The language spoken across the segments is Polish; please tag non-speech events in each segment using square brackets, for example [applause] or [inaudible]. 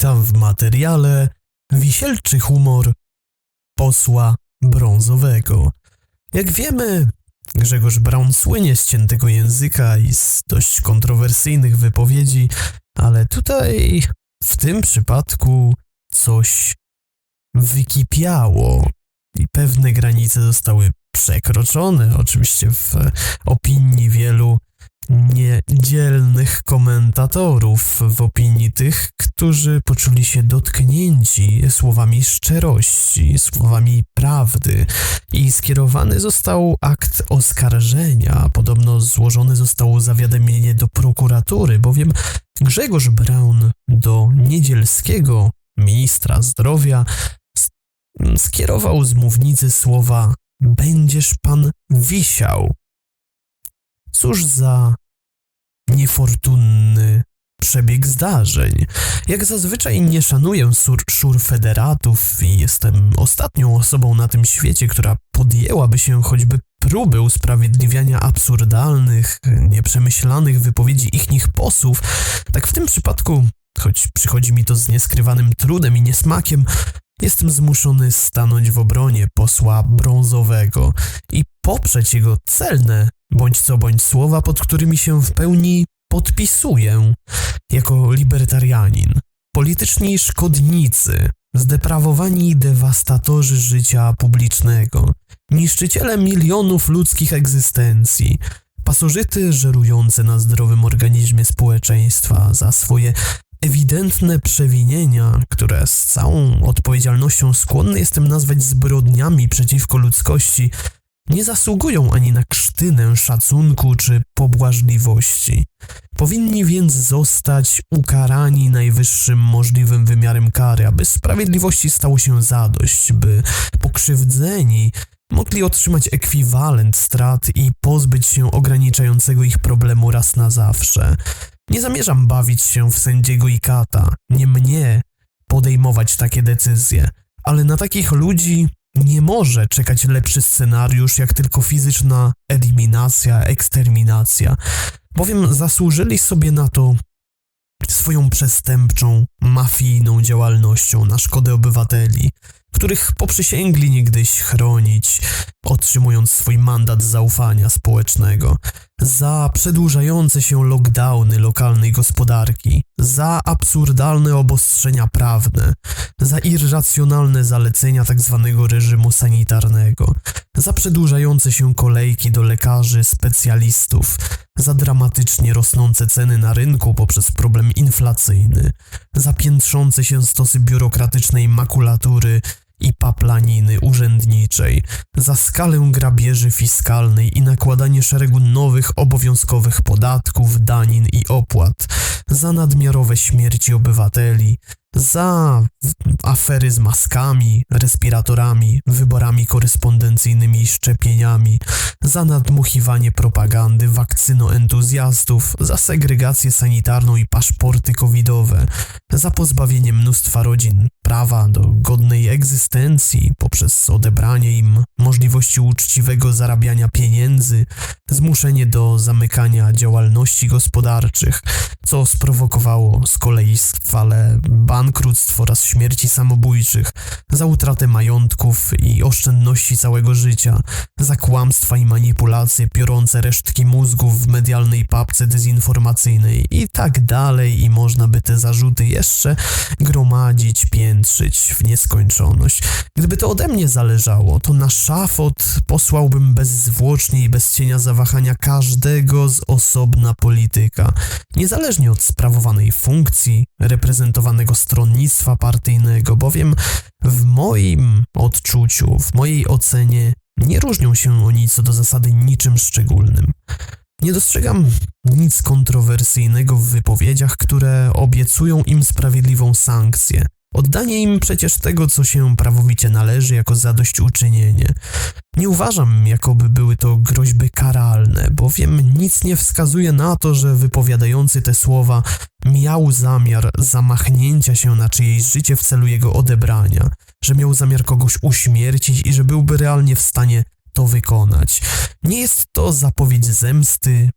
Witam w materiale Wisielczy humor posła brązowego. Jak wiemy, Grzegorz Braun słynie z ciętego języka i z dość kontrowersyjnych wypowiedzi, ale tutaj w tym przypadku coś wykipiało i pewne granice zostały przekroczone, oczywiście w opinii wielu niedzielnych komentatorów, w opinii tych, którzy poczuli się dotknięci słowami szczerości, słowami prawdy i skierowany został akt oskarżenia. Podobno złożone zostało zawiadomienie do prokuratury, bowiem Grzegorz Braun do niedzielskiego ministra zdrowia skierował z mównicy słowa będziesz pan wisiał. Cóż za niefortunny przebieg zdarzeń. Jak zazwyczaj nie szanuję sur szurfederatów i jestem ostatnią osobą na tym świecie, która podjęłaby się choćby próby usprawiedliwiania absurdalnych, nieprzemyślanych wypowiedzi ich posłów, tak w tym przypadku, choć przychodzi mi to z nieskrywanym trudem i niesmakiem, jestem zmuszony stanąć w obronie posła brązowego i poprzeć jego celne, bądź co bądź słowa, pod którymi się w pełni podpisuję jako libertarianin. Polityczni szkodnicy, zdeprawowani dewastatorzy życia publicznego, niszczyciele milionów ludzkich egzystencji, pasożyty żerujące na zdrowym organizmie społeczeństwa za swoje ewidentne przewinienia, które z całą odpowiedzialnością skłonny jestem nazwać zbrodniami przeciwko ludzkości, nie zasługują ani na krztynę szacunku czy pobłażliwości. Powinni więc zostać ukarani najwyższym możliwym wymiarem kary, aby sprawiedliwości stało się zadość, by pokrzywdzeni mogli otrzymać ekwiwalent strat i pozbyć się ograniczającego ich problemu raz na zawsze. Nie zamierzam bawić się w sędziego i kata, nie mnie podejmować takie decyzje, ale na takich ludzi nie może czekać lepszy scenariusz jak tylko fizyczna eliminacja, eksterminacja, bowiem zasłużyli sobie na to swoją przestępczą, mafijną działalnością na szkodę obywateli, których poprzysięgli niegdyś chronić, otrzymując swój mandat zaufania społecznego, za przedłużające się lockdowny lokalnej gospodarki, za absurdalne obostrzenia prawne, za irracjonalne zalecenia tzw. Tak reżimu sanitarnego, za przedłużające się kolejki do lekarzy specjalistów, za dramatycznie rosnące ceny na rynku poprzez problem inflacyjny, za piętrzące się stosy biurokratycznej makulatury i paplaniny urzędniczej, za skalę grabieży fiskalnej i nakładanie szeregu nowych obowiązkowych podatków, danin i opłat, za nadmiarowe śmierci obywateli, za afery z maskami, respiratorami, wyborami korespondencyjnymi i szczepieniami, za nadmuchiwanie propagandy wakcynoentuzjastów, za segregację sanitarną i paszporty covidowe, za pozbawienie mnóstwa rodzin prawa do godnej egzystencji poprzez odebranie im możliwości uczciwego zarabiania pieniędzy, zmuszenie do zamykania działalności gospodarczych, co sprowokowało z kolei falę bankructw oraz śmierci samobójczych, za utratę majątków i oszczędności całego życia, za kłamstwa i manipulacje piorące resztki mózgów w medialnej papce dezinformacyjnej i tak dalej. I można by te zarzuty jeszcze gromadzić, w nieskończoność. Gdyby to ode mnie zależało, to na szafot posłałbym bezzwłocznie i bez cienia zawahania każdego z osobna polityka, niezależnie od sprawowanej funkcji, reprezentowanego stronnictwa partyjnego, bowiem w moim odczuciu, w mojej ocenie nie różnią się oni co do zasady niczym szczególnym. Nie dostrzegam nic kontrowersyjnego w wypowiedziach, które obiecują im sprawiedliwą sankcję, Oddanie im przecież tego, co się prawowicie należy, jako zadośćuczynienie. Nie uważam, jakoby były to groźby karalne, bowiem nic nie wskazuje na to, że wypowiadający te słowa miał zamiar zamachnięcia się na czyjeś życie w celu jego odebrania, że miał zamiar kogoś uśmiercić i że byłby realnie w stanie to wykonać. Nie jest to zapowiedź zemsty,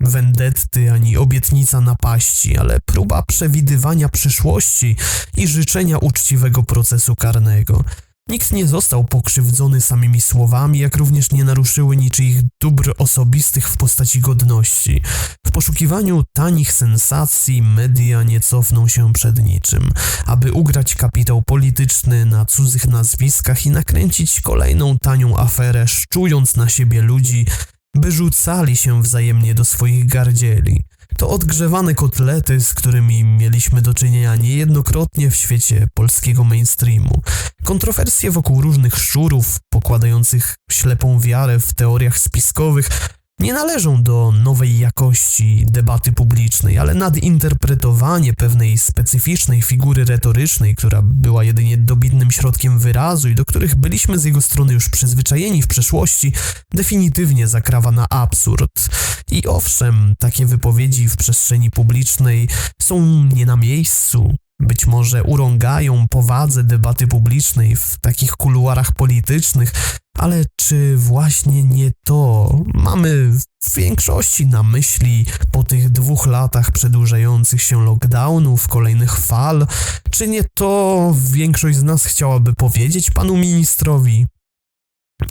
wendetty ani obietnica napaści, ale próba przewidywania przyszłości i życzenia uczciwego procesu karnego. Nikt nie został pokrzywdzony samymi słowami, jak również nie naruszyły niczyich dóbr osobistych w postaci godności. W poszukiwaniu tanich sensacji media nie cofną się przed niczym, aby ugrać kapitał polityczny na cudzych nazwiskach i nakręcić kolejną tanią aferę, szczując na siebie ludzi, by rzucali się wzajemnie do swoich gardzieli. To odgrzewane kotlety, z którymi mieliśmy do czynienia niejednokrotnie w świecie polskiego mainstreamu. Kontrowersje wokół różnych szczurów, pokładających ślepą wiarę w teoriach spiskowych, nie należą do nowej jakości debaty publicznej, ale nadinterpretowanie pewnej specyficznej figury retorycznej, która była jedynie dobitnym środkiem wyrazu i do których byliśmy z jego strony już przyzwyczajeni w przeszłości, definitywnie zakrawa na absurd. I owszem, takie wypowiedzi w przestrzeni publicznej są nie na miejscu, być może urągają powadze debaty publicznej w takich kuluarach politycznych, ale czy właśnie nie to mamy w większości na myśli po tych dwóch latach przedłużających się lockdownów, kolejnych fal? Czy nie to większość z nas chciałaby powiedzieć panu ministrowi?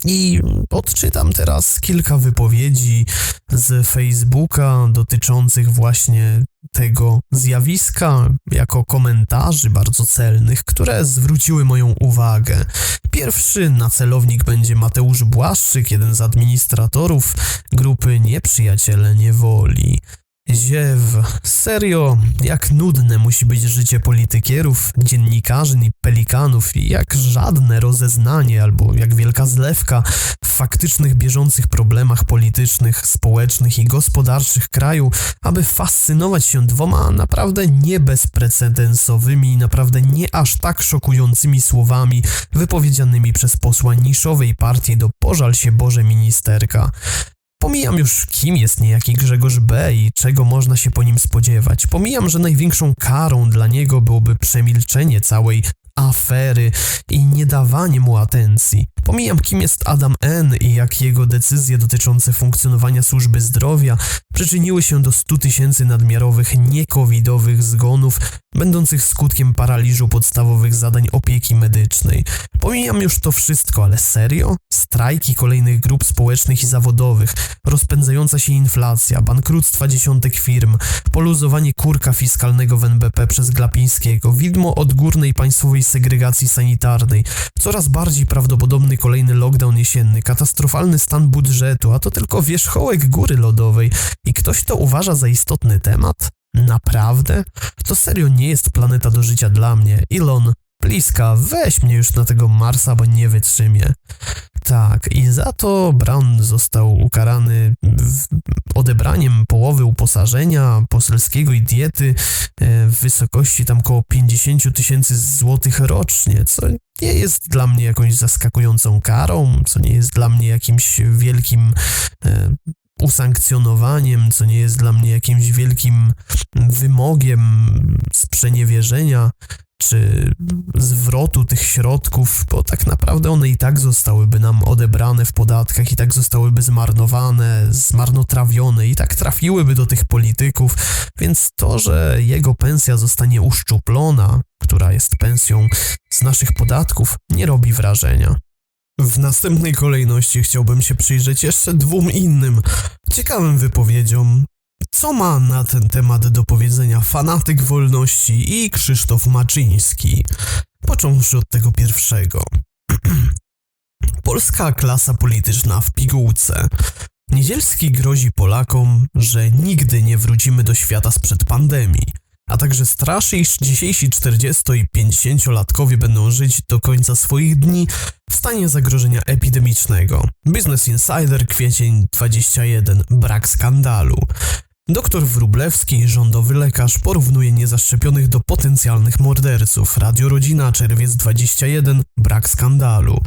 I odczytam teraz kilka wypowiedzi z Facebooka dotyczących właśnie tego zjawiska, jako komentarzy bardzo celnych, które zwróciły moją uwagę. Pierwszy na celownik będzie Mateusz Błaszczyk, jeden z administratorów grupy Nieprzyjaciele Niewoli. Ziew. Serio, jak nudne musi być życie politykierów, dziennikarzy i pelikanów i jak żadne rozeznanie albo jak wielka zlewka w faktycznych bieżących problemach politycznych, społecznych i gospodarczych kraju, aby fascynować się dwoma naprawdę nie bezprecedensowymi i naprawdę nie aż tak szokującymi słowami wypowiedzianymi przez posła niszowej partii do pożal się Boże ministerka. Pomijam już, kim jest niejaki Grzegorz B. i czego można się po nim spodziewać. Pomijam, że największą karą dla niego byłoby przemilczenie całej afery i nie dawanie mu atencji. Pomijam, kim jest Adam N. i jak jego decyzje dotyczące funkcjonowania służby zdrowia przyczyniły się do 100 tysięcy nadmiarowych niekowidowych zgonów, będących skutkiem paraliżu podstawowych zadań opieki medycznej. Pomijam już to wszystko, ale serio? Strajki kolejnych grup społecznych i zawodowych, rozpędzająca się inflacja, bankructwa dziesiątek firm, poluzowanie kurka fiskalnego w NBP przez Glapińskiego, widmo odgórnej państwowej segregacji sanitarnej, coraz bardziej prawdopodobny kolejny lockdown jesienny, katastrofalny stan budżetu, a to tylko wierzchołek góry lodowej i ktoś to uważa za istotny temat? Naprawdę? To serio nie jest planeta do życia dla mnie. Elon, bliska, weź mnie już na tego Marsa, bo nie wytrzymię. Tak, i za to Brown został ukarany odebraniem połowy uposażenia poselskiego i diety e, w wysokości tam około 50 tysięcy złotych rocznie, co nie jest dla mnie jakąś zaskakującą karą, co nie jest dla mnie jakimś wielkim e, usankcjonowaniem, co nie jest dla mnie jakimś wielkim wymogiem sprzeniewierzenia czy zwrotu tych środków, bo tak naprawdę one i tak zostałyby nam odebrane w podatkach, i tak zostałyby zmarnowane, zmarnotrawione, i tak trafiłyby do tych polityków, więc to, że jego pensja zostanie uszczuplona, która jest pensją z naszych podatków, nie robi wrażenia. W następnej kolejności chciałbym się przyjrzeć jeszcze dwóm innym ciekawym wypowiedziom. Co ma na ten temat do powiedzenia fanatyk wolności i Krzysztof Maczyński? Począwszy od tego pierwszego. [clears throat] Polska klasa polityczna w pigułce. Niedzielski grozi Polakom, że nigdy nie wrócimy do świata sprzed pandemii a także straszy, iż dzisiejsi 40 i 50-latkowie będą żyć do końca swoich dni w stanie zagrożenia epidemicznego. Business Insider, kwiecień 21, brak skandalu. Doktor Wrublewski, rządowy lekarz, porównuje niezaszczepionych do potencjalnych morderców. Radio Rodzina, czerwiec 21, brak skandalu.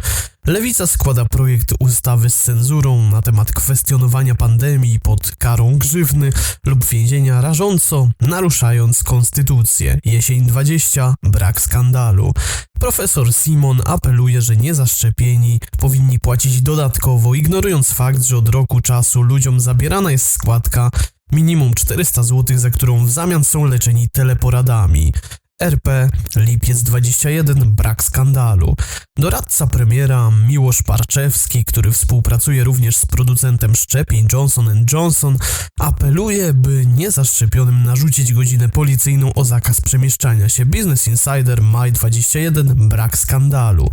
Lewica składa projekt ustawy z cenzurą na temat kwestionowania pandemii pod karą grzywny lub więzienia rażąco, naruszając konstytucję. Jesień 20, brak skandalu. Profesor Simon apeluje, że niezaszczepieni powinni płacić dodatkowo, ignorując fakt, że od roku czasu ludziom zabierana jest składka minimum 400 zł, za którą w zamian są leczeni teleporadami. RP Lipiec 21 brak skandalu. Doradca premiera Miłosz Parczewski, który współpracuje również z producentem szczepień Johnson Johnson, apeluje, by niezaszczepionym narzucić godzinę policyjną o zakaz przemieszczania się. Business Insider Maj 21 brak skandalu.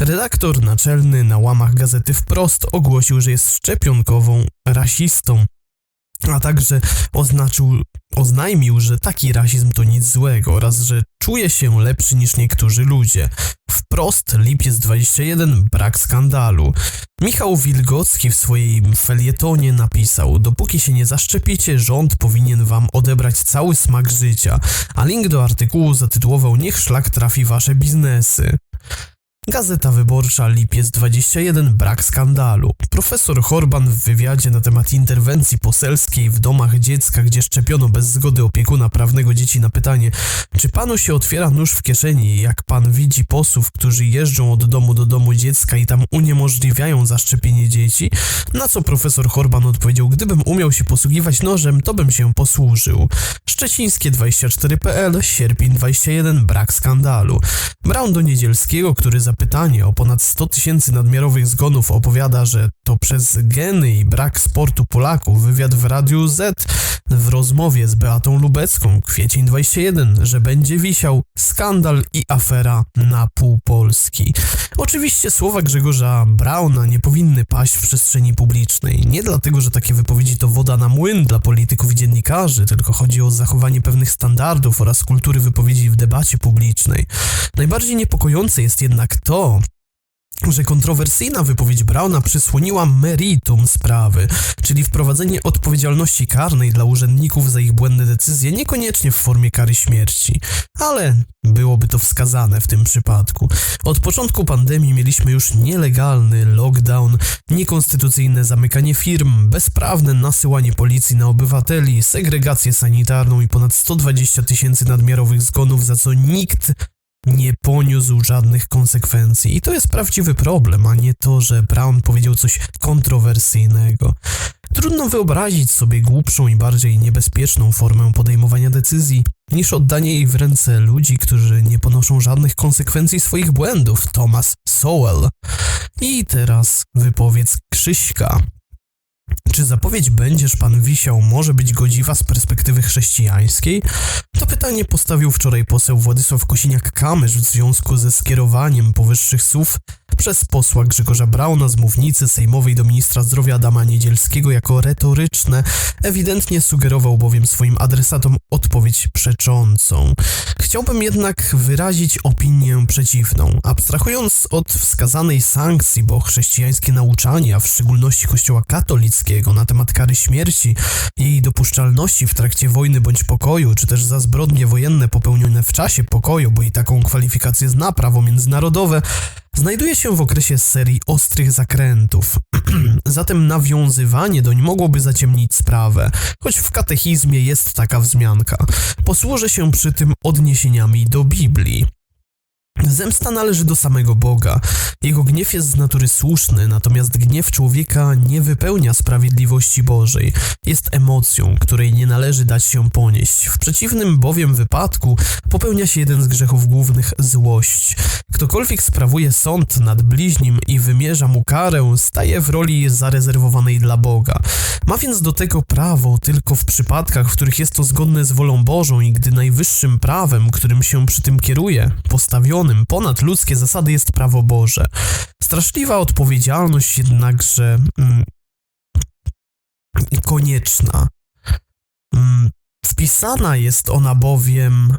Redaktor naczelny na łamach gazety Wprost ogłosił, że jest szczepionkową rasistą a także oznaczył, oznajmił, że taki rasizm to nic złego oraz że czuje się lepszy niż niektórzy ludzie. Wprost lipiec 21 brak skandalu. Michał Wilgocki w swoim felietonie napisał: Dopóki się nie zaszczepicie, rząd powinien wam odebrać cały smak życia. A link do artykułu zatytułował Niech szlak trafi wasze biznesy. Gazeta Wyborcza, lipiec 21, brak skandalu. Profesor Horban w wywiadzie na temat interwencji poselskiej w domach dziecka, gdzie szczepiono bez zgody opiekuna prawnego dzieci na pytanie, czy panu się otwiera nóż w kieszeni, jak pan widzi posłów, którzy jeżdżą od domu do domu dziecka i tam uniemożliwiają zaszczepienie dzieci? Na co profesor Horban odpowiedział, gdybym umiał się posługiwać nożem, to bym się posłużył. Szczecińskie 24.pl, sierpień 21, brak skandalu. Brown do Niedzielskiego, który zapytanie o ponad 100 tysięcy nadmiarowych zgonów opowiada, że to przez geny i brak sportu Polaków, wywiad w Radiu Z w rozmowie z Beatą Lubecką, kwiecień 21, że będzie wisiał skandal i afera na pół Polski. Oczywiście słowa Grzegorza Brauna nie powinny paść w przestrzeni publicznej. Nie dlatego, że takie wypowiedzi to woda na młyn dla polityków i dziennikarzy, tylko chodzi o zachowanie pewnych standardów oraz kultury wypowiedzi w debacie publicznej. Najbardziej niepokojące jest jednak to, że kontrowersyjna wypowiedź Brauna przysłoniła meritum sprawy, czyli wprowadzenie odpowiedzialności karnej dla urzędników za ich błędne decyzje, niekoniecznie w formie kary śmierci, ale byłoby to wskazane w tym przypadku. Od początku pandemii mieliśmy już nielegalny lockdown, niekonstytucyjne zamykanie firm, bezprawne nasyłanie policji na obywateli, segregację sanitarną i ponad 120 tysięcy nadmiarowych zgonów, za co nikt nie poniósł żadnych konsekwencji. I to jest prawdziwy problem, a nie to, że Brown powiedział coś kontrowersyjnego. Trudno wyobrazić sobie głupszą i bardziej niebezpieczną formę podejmowania decyzji niż oddanie jej w ręce ludzi, którzy nie ponoszą żadnych konsekwencji swoich błędów. Thomas Sowell. I teraz wypowiedz Krzyśka. Czy zapowiedź będziesz pan wisiał może być godziwa z perspektywy chrześcijańskiej? To pytanie postawił wczoraj poseł Władysław Kosiniak-Kamysz w związku ze skierowaniem powyższych słów przez posła Grzegorza Brauna z mównicy sejmowej do ministra zdrowia Adama Niedzielskiego jako retoryczne, ewidentnie sugerował bowiem swoim adresatom odpowiedź przeczącą. Chciałbym jednak wyrazić opinię przeciwną. Abstrahując od wskazanej sankcji, bo chrześcijańskie nauczanie, a w szczególności kościoła katolickiego na temat kary śmierci, jej dopuszczalności w trakcie wojny bądź pokoju, czy też za zbrodnie wojenne popełnione w czasie pokoju, bo i taką kwalifikację zna prawo międzynarodowe, znajduje się w okresie serii ostrych zakrętów. [clears throat] Zatem nawiązywanie doń mogłoby zaciemnić sprawę, choć w katechizmie jest taka wzmianka. Posłużę się przy tym odniesieniami do Biblii. Zemsta należy do samego Boga. Jego gniew jest z natury słuszny, natomiast gniew człowieka nie wypełnia sprawiedliwości Bożej. Jest emocją, której nie należy dać się ponieść. W przeciwnym bowiem wypadku popełnia się jeden z grzechów głównych złość. Ktokolwiek sprawuje sąd nad bliźnim i wymierza mu karę, staje w roli zarezerwowanej dla Boga. Ma więc do tego prawo tylko w przypadkach, w których jest to zgodne z wolą Bożą i gdy najwyższym prawem, którym się przy tym kieruje, ponad ludzkie zasady jest prawo Boże. Straszliwa odpowiedzialność jednakże mm, konieczna. Mm, wpisana jest ona bowiem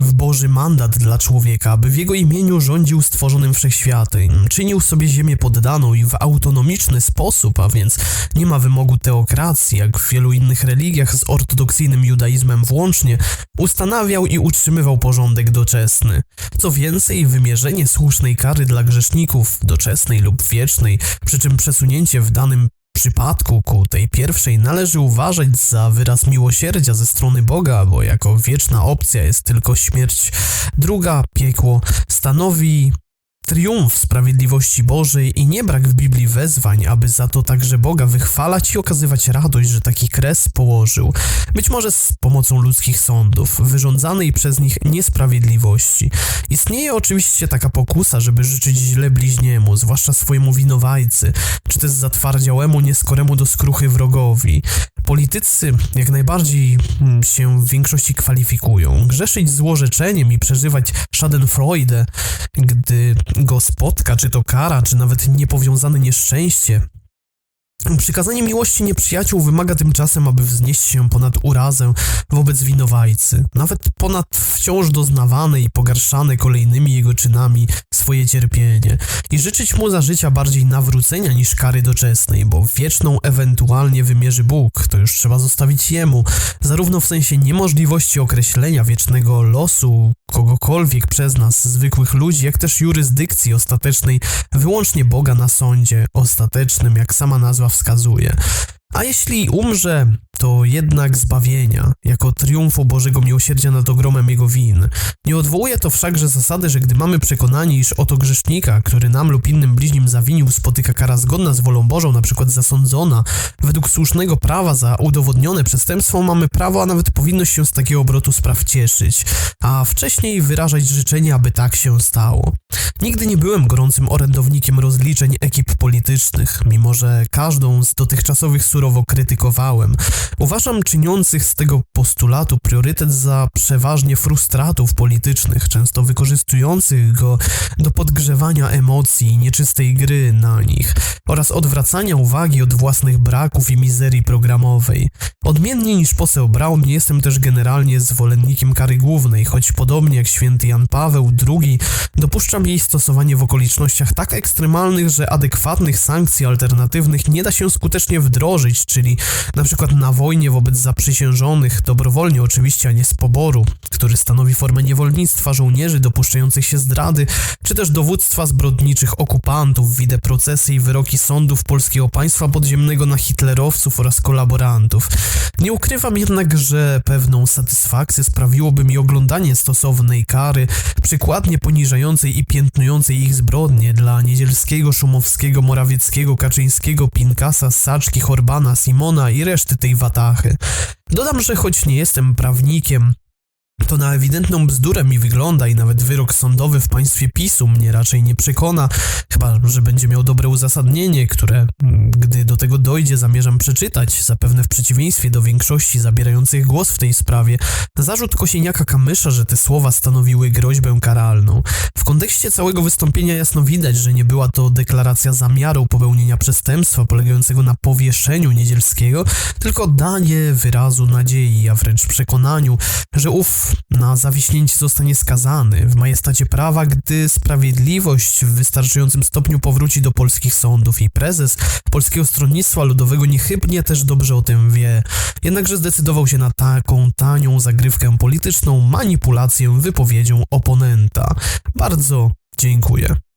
w Boży mandat dla człowieka, by w Jego imieniu rządził stworzonym wszechświatem, czynił sobie ziemię poddaną i w autonomiczny sposób, a więc nie ma wymogu teokracji, jak w wielu innych religiach z ortodoksyjnym judaizmem włącznie, ustanawiał i utrzymywał porządek doczesny. Co więcej, wymierzenie słusznej kary dla grzeszników, doczesnej lub wiecznej, przy czym przesunięcie w danym przypadku ku tej pierwszej należy uważać za wyraz miłosierdzia ze strony Boga, bo jako wieczna opcja jest tylko śmierć. Druga, piekło, stanowi triumf sprawiedliwości Bożej i nie brak w Biblii wezwań, aby za to także Boga wychwalać i okazywać radość, że taki kres położył. Być może z pomocą ludzkich sądów, wyrządzanej przez nich niesprawiedliwości. Istnieje oczywiście taka pokusa, żeby życzyć źle bliźniemu, zwłaszcza swojemu winowajcy, czy też zatwardziałemu, nieskoremu do skruchy wrogowi. Politycy jak najbardziej mm, się w większości kwalifikują. Grzeszyć złorzeczeniem i przeżywać schadenfreude, gdy go spotka, czy to kara, czy nawet niepowiązane nieszczęście, Przykazanie miłości nieprzyjaciół wymaga tymczasem, aby wznieść się ponad urazę wobec winowajcy, nawet ponad wciąż doznawane i pogarszane kolejnymi jego czynami swoje cierpienie i życzyć mu za życia bardziej nawrócenia niż kary doczesnej, bo wieczną ewentualnie wymierzy Bóg, to już trzeba zostawić jemu, zarówno w sensie niemożliwości określenia wiecznego losu kogokolwiek przez nas, zwykłych ludzi, jak też jurysdykcji ostatecznej wyłącznie Boga na sądzie ostatecznym, jak sama nazwa wskazuje. A jeśli umrze, to jednak zbawienia, jako triumfu Bożego miłosierdzia nad ogromem Jego win. Nie odwołuje to wszakże zasady, że gdy mamy przekonanie, iż oto grzesznika, który nam lub innym bliźnim zawinił, spotyka kara zgodna z wolą Bożą, na przykład zasądzona, według słusznego prawa za udowodnione przestępstwo, mamy prawo, a nawet powinność się z takiego obrotu spraw cieszyć, a wcześniej wyrażać życzenie, aby tak się stało. Nigdy nie byłem gorącym orędownikiem rozliczeń ekip politycznych, mimo że każdą z dotychczasowych surowo krytykowałem. Uważam czyniących z tego postulatu priorytet za przeważnie frustratów politycznych, często wykorzystujących go do podgrzewania emocji i nieczystej gry na nich oraz odwracania uwagi od własnych braków i mizerii programowej. Odmiennie niż poseł Brown jestem też generalnie zwolennikiem kary głównej, choć podobnie jak święty Jan Paweł II dopuszczam jej stosowanie w okolicznościach tak ekstremalnych, że adekwatnych sankcji alternatywnych nie da się skutecznie wdrożyć, czyli na przykład na wojnie wobec zaprzysiężonych, dobrowolnie oczywiście, a nie z poboru, który stanowi formę niewolnictwa żołnierzy dopuszczających się zdrady, czy też dowództwa zbrodniczych okupantów, widzę procesy i wyroki sądów polskiego państwa podziemnego na hitlerowców oraz kolaborantów. Nie ukrywam jednak, że pewną satysfakcję sprawiłoby mi oglądanie stosownej kary, przykładnie poniżającej i piętnującej ich zbrodnie dla Niedzielskiego, Szumowskiego, Morawieckiego, Kaczyńskiego, Pinkasa, Saczki, Horbana, Simona i reszty tej watachy. Dodam, że choć nie jestem prawnikiem, to na ewidentną bzdurę mi wygląda i nawet wyrok sądowy w państwie PiSu mnie raczej nie przekona, chyba że będzie miał dobre uzasadnienie, które, gdy do tego dojdzie, zamierzam przeczytać, zapewne w przeciwieństwie do większości zabierających głos w tej sprawie. Zarzut Kosieniaka Kamysza, że te słowa stanowiły groźbę karalną. W kontekście całego wystąpienia jasno widać, że nie była to deklaracja zamiaru popełnienia przestępstwa polegającego na powieszeniu Niedzielskiego, tylko danie wyrazu nadziei, a wręcz przekonaniu, że ów na zawiśnięcie zostanie skazany w majestacie prawa, gdy sprawiedliwość w wystarczającym stopniu powróci do polskich sądów i prezes Polskiego Stronnictwa Ludowego niechybnie też dobrze o tym wie. Jednakże zdecydował się na taką tanią zagrywkę polityczną, manipulację wypowiedzią oponenta. Bardzo dziękuję.